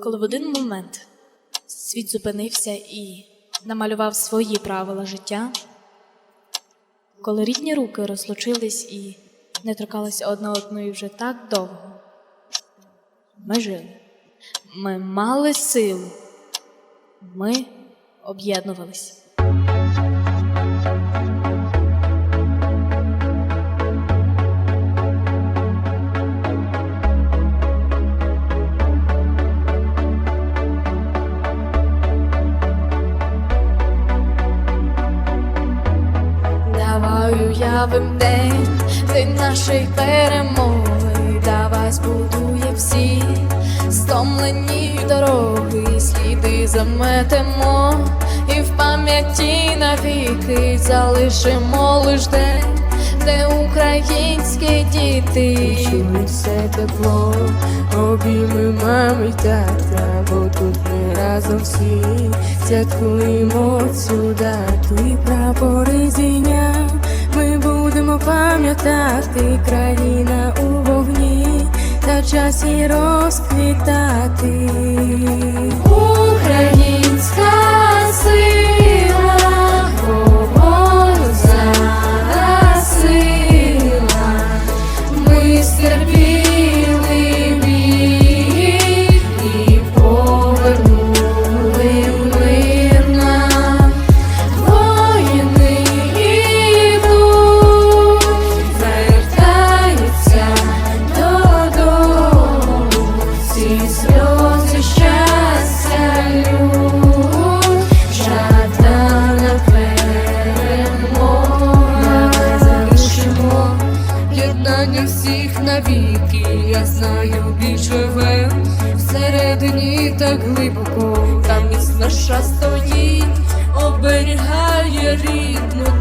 коли в один момент світ зупинився і намалював свої правила життя, коли рідні руки розлучились і не торкалися одна одної вже так довго, ми жили, ми мали силу, ми об'єднувались. Давай уявим день, день нашої перемоги, давай збудує всі стомлені дороги, сліди заметемо і в пам'яті навіки. Залишимо лиш день, де українські діти. Чують все тепло, обійми мами тата, бо тут ми разом всі святкуємо цю дату. І прапори зійняв. Будемо пам'ятати країна у вогні та час їй розквітати. Українська сила, сила. Ми стерпіли всіх навіки, я знаю, живе всередині так глибоко, там міць наша стоїть, оберігає рідну,